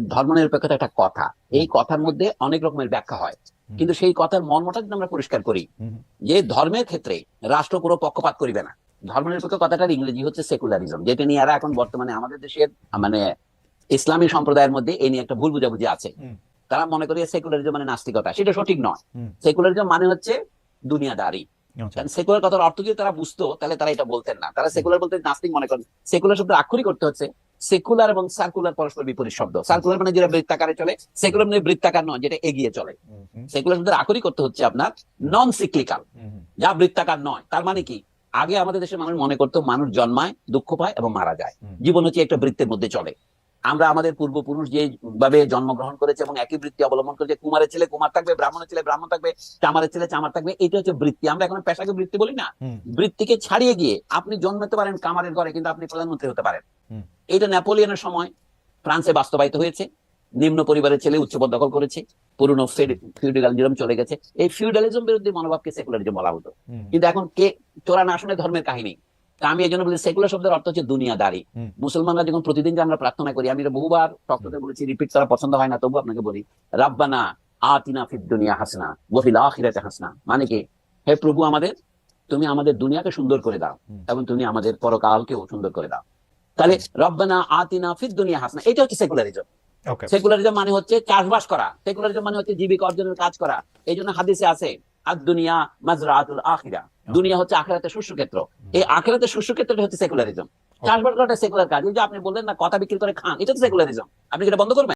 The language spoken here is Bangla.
ধর্মনিরপেক্ষতা একটা কথা। এই কথার মধ্যে অনেক রকমের ব্যাখ্যা হয়। কিন্তু সেই কথার মর্মটা যদি আমরা পরিষ্কার করি যে ধর্মের ক্ষেত্রে রাষ্ট্র কোনো পক্ষপাত করিবে না। ধর্মনিরপেক্ষ কথাটার ইংরেজি হচ্ছে সেকুলারিজম যেটা নিয়ে এরা এখন বর্তমানে আমাদের দেশের মানে ইসলামী সম্প্রদায়ের মধ্যে এই নিয়ে একটা ভুল বুঝাবুঝি আছে। তারা মনে করে সেকুলারিজম মানে নাস্তিকতা সেটা সঠিক নয়। সেকুলারিজম মানে হচ্ছে দুনিয়াদারি। আচ্ছা। সেকুলার কথার অর্থ যদি তারা বুঝতো তাহলে তারা এটা বলতেন না। তারা সেকুলার বলতে নাস্তিক মনে করেন। সেকুলার শব্দ আক্ষরিক করতে হচ্ছে সেকুলার এবং সার্কুলার পরস্পর বিপরীত শব্দ। সার্কুলার মানে যেটা বৃত্তাকারে চলে সেকুলার মানে বৃত্তাকার নয় যেটা এগিয়ে চলে। সেকুলার শব্দের আকরি করতে হচ্ছে আপনার নন সিক্লিকাল। যা বৃত্তাকার নয় তার মানে কি? আগে আমাদের দেশের মানুষ মনে করতো মানুষ জন্মায় দুঃখ পায় এবং মারা যায়। জীবন হচ্ছে একটা বৃত্তের মধ্যে চলে। আমরা আমাদের পূর্বপুরুষ যে ভাবে জন্মগ্রহণ করেছে এবং একই বৃত্তি অবলম্বন করেছে কুমারের ছেলে কুমার থাকবে ব্রাহ্মণের ছেলে ব্রাহ্মণ থাকবে চামারের ছেলে চামার থাকবে এটা হচ্ছে বৃত্তি। আমরা এখন পেশাকে বৃত্তি বলি না। বৃত্তিকে ছাড়িয়ে গিয়ে আপনি জন্মাতে পারেন কামারের ঘরে কিন্তু আপনি প্রধানমন্ত্রী হতে পারেন। এটা নেপোলিয়নের সময় ফ্রান্সে বাস্তবায়িত হয়েছে নিম্ন পরিবারের ছেলে উচ্চপদ দখল করেছে পুরনো ফিউডালিজম চলে গেছে। এই ফিউডালিজম বিরুদ্ধে মনোভাবকে সেকুলারিজম বলা হতো। কিন্তু এখন কে চোরা না শুনে ধর্মের কাহিনী। তা আমি এই জন্য বলি সেকুলার শব্দের অর্থ হচ্ছে দুনিয়াদারি। মুসলমানরা যখন প্রতিদিন যে আমরা প্রার্থনা করি আমি বহুবার টকটকে বলেছি রিপিট করা পছন্দ হয় না তবু আপনাকে বলি রাব্বানা আতিনা ফিদ দুনিয়া হাসনা ওয়াফিল আখিরাতে হাসনা। মানে কি? হে প্রভু আমাদের তুমি আমাদের দুনিয়াকে সুন্দর করে দাও এবং তুমি আমাদের পরকালকেও সুন্দর করে দাও। তাহলে রব্বানা আতিনা ফিদ দুনিয়া হাসনা এটা হচ্ছে সেকুলারিজম ওকে সেকুলারিজম মানে হচ্ছে চাষবাস করা। সেকুলারিজম মানে হচ্ছে জীবিকা অর্জনের কাজ করা। এই জন্য হাদিসে আছে আর দুনিয়া মাজরাতুল আখিরা। দুনিয়া হচ্ছে আখেরাতের শস্য ক্ষেত্র। এই আখেরাতের শস্য ক্ষেত্রটা হচ্ছে সেকুলারিজম চাষবাস করাটা সেকুলার কাজ। যে আপনি বললেন না কথা বিক্রি করে খান এটা তো সেকুলারিজম আপনি যেটা এটা বন্ধ করবেন?